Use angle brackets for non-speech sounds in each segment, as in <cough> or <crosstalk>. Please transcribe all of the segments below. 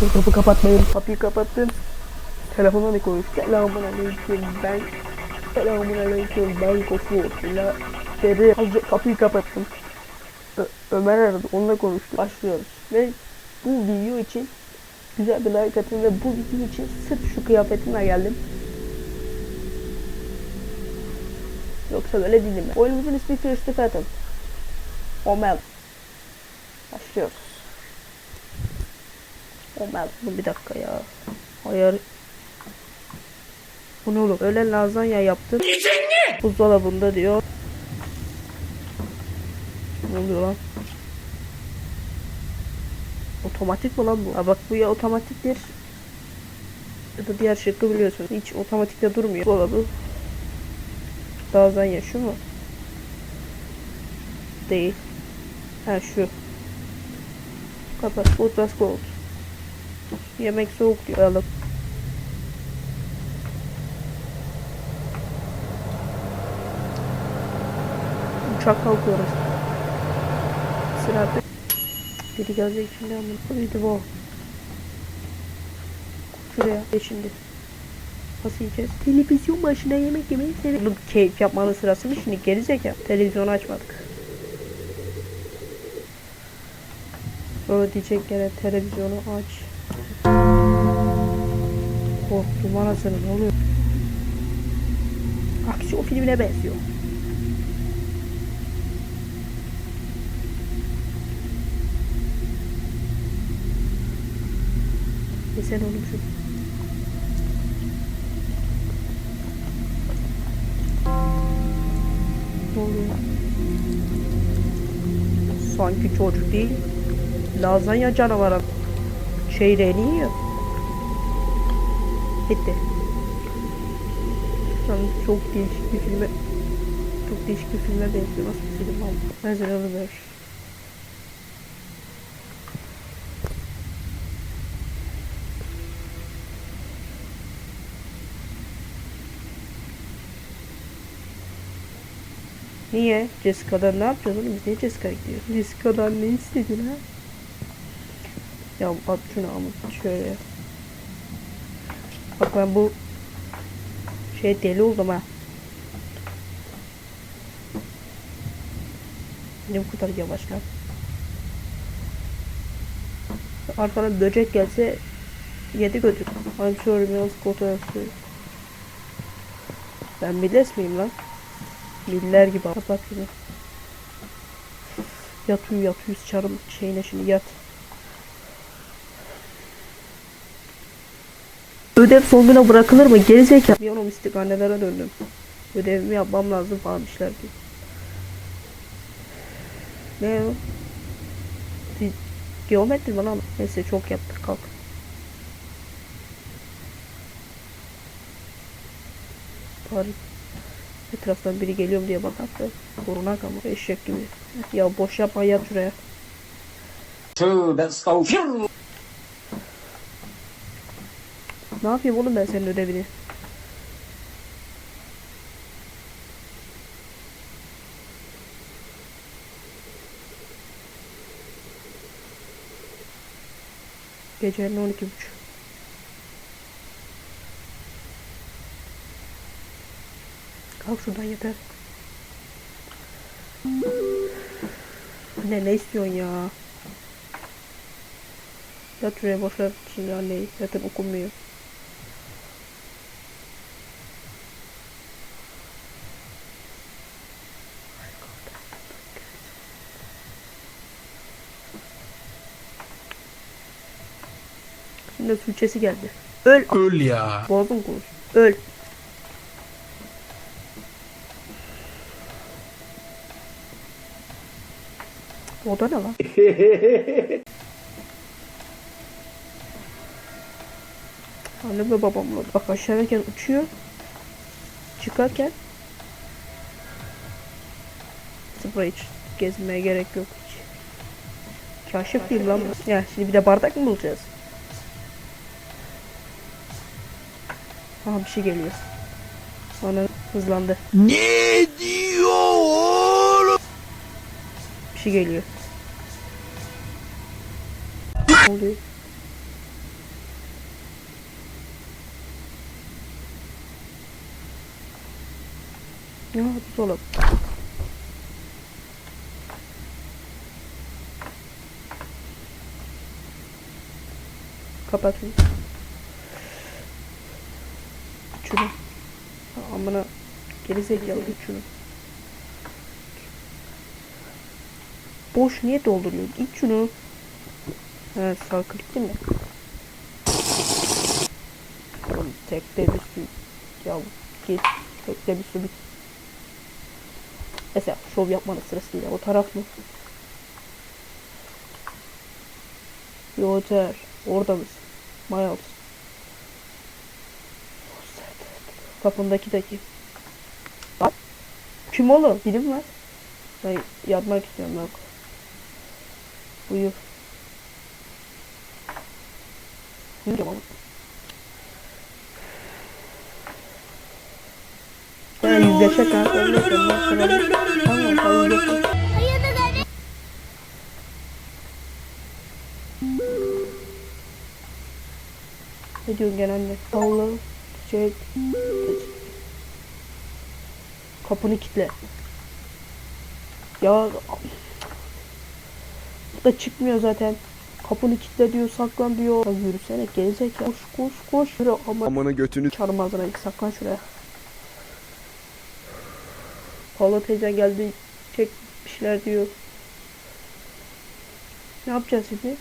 Dur, Kapı kapatmayın. Kapıyı kapattım. Telefona ne konuş? Selamun aleyküm ben. Selamun aleyküm ben Kofu. La dedi. Kapıyı kapattım. Ö- Ömer aradı onunla konuştuk. Başlıyoruz. Ve bu video için güzel bir like atın ve bu video için sırf şu kıyafetimle geldim. Yoksa böyle değilim. Oyunumuzun ismi First Phantom. Omel. Başlıyoruz. Omel. Bu bir dakika ya. Hayır. Bu ne oğlum? Öyle lazanya yaptım. Buzdolabında diyor. Ne oluyor lan? Otomatik mi lan bu? Ha bak bu ya otomatiktir. Ya da diğer şıkkı biliyorsunuz. Hiç otomatikte durmuyor. Dolabı. Lazanya şu mu? Değil. Ha şu. Kapat. Was cold. Yemek soğuk. Alalım. Uçak kalkıyoruz. Sırada biri gelecek şimdi ama buydu bu. Şuraya şimdi. Nasıl yiyeceğiz? Televizyon başına yemek yemeyi seviyorum. Oğlum keyif yapmanın sırası mı şimdi gerizekalı? Televizyonu açmadık. O diyecek gene televizyonu aç. Korktum anasını ne oluyor? Aksiyon filmine benziyor. Yesene oğlum şu. Ne? Sanki çocuk değil. Lazanya canavarı. Şeylerini yiyor. Bitti. Sanki çok değişik bir filme çok değişik bir filme benziyor. Nasıl bir film abi? Benziyor olabilir. Niye? Jessica'dan ne yapacağız oğlum? Biz niye Jessica'ya gidiyoruz? Jessica'dan ne istedin ha? Ya at şunu ama şöyle. Bak ben bu şey deli oldum ha. Ne bu kadar yavaş lan? Arkadan böcek gelse yedi götür. I'm sorry Mills fotoğrafı. Ben Milles miyim lan? Miller gibi kapat şunu. Yat uyu yat uyu sıçarım şeyine şimdi yat. Ödev son güne bırakılır mı? Gerizekalı. Bir an istikanelere döndüm. Ödevimi yapmam lazım falan işler diyor. Ne o? Geometri mi lan? Neyse çok yaptık kalk. Tarih. Etraftan biri geliyor mu diye bakar da korunak ama eşek gibi. Ya boş yapma yat şuraya. Tövbe estağfurullah. Ne yapayım oğlum ben senin ödevini? Gecenin 12 buçuk. Kalk şuradan yeter. Anne ne istiyorsun ya? Yat şuraya boşver şimdi anneyi. Zaten okunmuyor. Şimdi Türkçesi geldi. Öl. Öl ya. Boğazım konuş. Öl. O da ne lan? <laughs> Anne ve babamla. Bak aşağıdayken uçuyor. Çıkarken Sıfır hiç gezmeye gerek yok hiç. Kaşık değil lan bu. Ya şimdi bir de bardak mı bulacağız? Aha bir şey geliyor. Sonra hızlandı. Ne diyor oğlum? Bir şey geliyor. Ne oluyor? Ya buzdolabı. Kapatın. Şunu. Ha, Amına geri zekalı iç şunu. Boş niye dolduruyorsun? İç şunu. He sağ klik değil mi? Oğlum tekte bir su. Ya git. Tekte bir su bit. Mesela şov yapmanın sırası değil. O taraf mı? Yoter. Orada mısın? Miles. Kapındaki de kim? Lan. Kim oğlum? Bilim var. Ben yatmak istiyorum ben. Buyur. Buyur oğlum. Ben. Öyle yapıyorum. Ben sana- Tamam, yok. Ne diyorsun genelde? Tavla, çiçek, kapını kitle. Ya bu da çıkmıyor zaten. Kapını kitle diyor, saklan diyor. Ya yürüsene gelecek ya. Koş koş koş. Yürü ama Amanı götünü çarım ağzına saklan şuraya. Paula teyze geldi çek bir şeyler diyor. Ne yapacağız şimdi?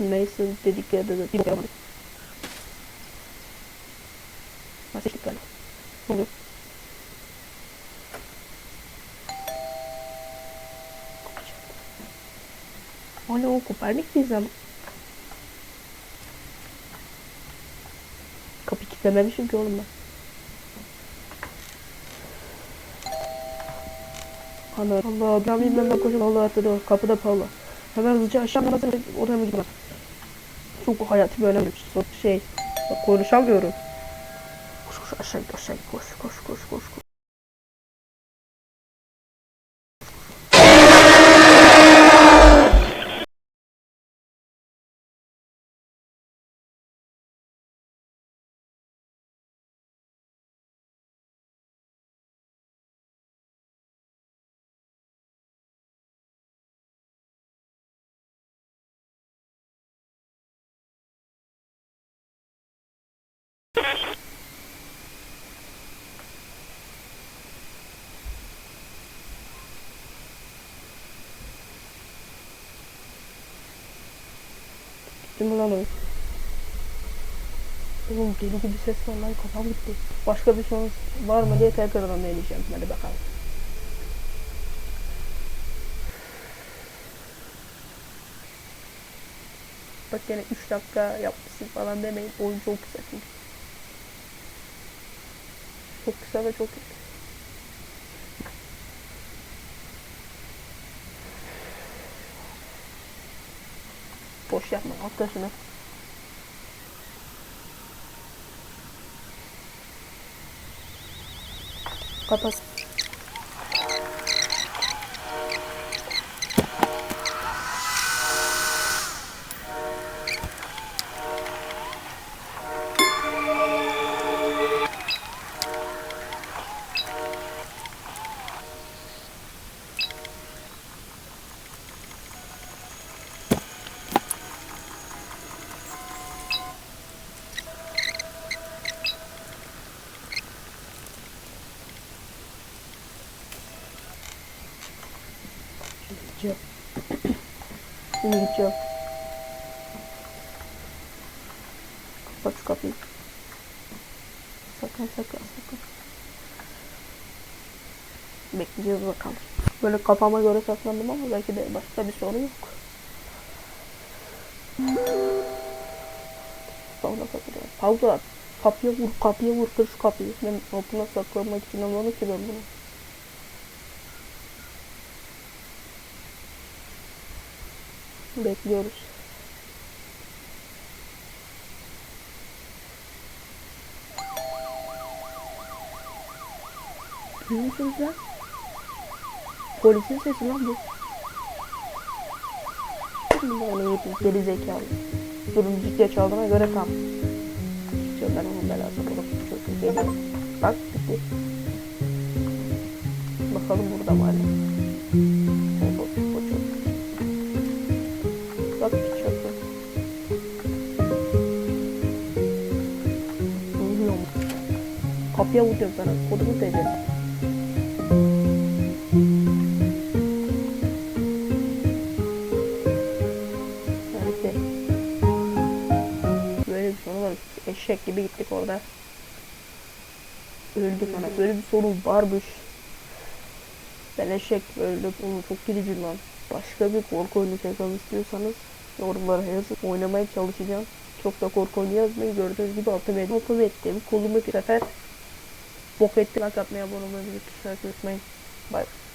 Neyse dedikleri de bir bakamadık. Nasıl galiba? Ne oluyor? Hala o Kopernik ama? Kapı kilitlememişim ki oğlum ben. Ana Allah ben bilmem ben koşum Allah attı kapıda Paula. Hemen hızlıca aşağı inmezsem oraya mı gitmem? Çok hayati bir önemli bir şey. Bak, konuşamıyorum. Koş koş aşağı aşağı koş koş koş koş. koş. Gitti mi lan o? Oğlum deli gibi ses var lan kafam gitti. Başka bir sonuç var mı diye tekrardan deneyeceğim. Hadi bakalım. Bak gene 3 dakika yapmışsın falan demeyin. Oyun çok kısa çünkü. Çok kısa ve çok. Boş yapma atla şunu. Kapat. Gideceğim. Şimdi gideceğim. Kapat şu kapıyı. Sakın sakın sakın. Bekleyeceğiz bakalım. Böyle kafama göre saklandım ama belki de başka bir sorun yok. Sonra kapıda. Pauza. Kapıya vur, kapıya vur, kır şu kapıyı. Ben altına saklanmak için anladım ki ben bunu. Bekliyoruz. Duyuyor musunuz lan? Polisin sesi lan bu. Onu yapayım. Geri zekalı. Durum ciddiye çaldığına göre tam. Ben onun belası bulup çok geliyorum. Bak bitti. Bakalım burada mı Bak hiç yok. yok. Bilmiyorum. Kapıya vuracağım sana. Kodumu. Neyse. Böyle bir sonu var. Eşek gibi gittik orada. Öldük ana. Böyle bir sorun varmış. Ben eşek öldüm. Oğlum çok gidici lan. Başka bir korku oyunu çekmem istiyorsanız yorumlara yazın. Oynamaya çalışacağım. Çok da korku oyunu yazmayı gördüğünüz gibi altı ettim. Altı ettim. Kolumu bir sefer bok ettim. Like atmayı abone olmayı unutmayın. Bye.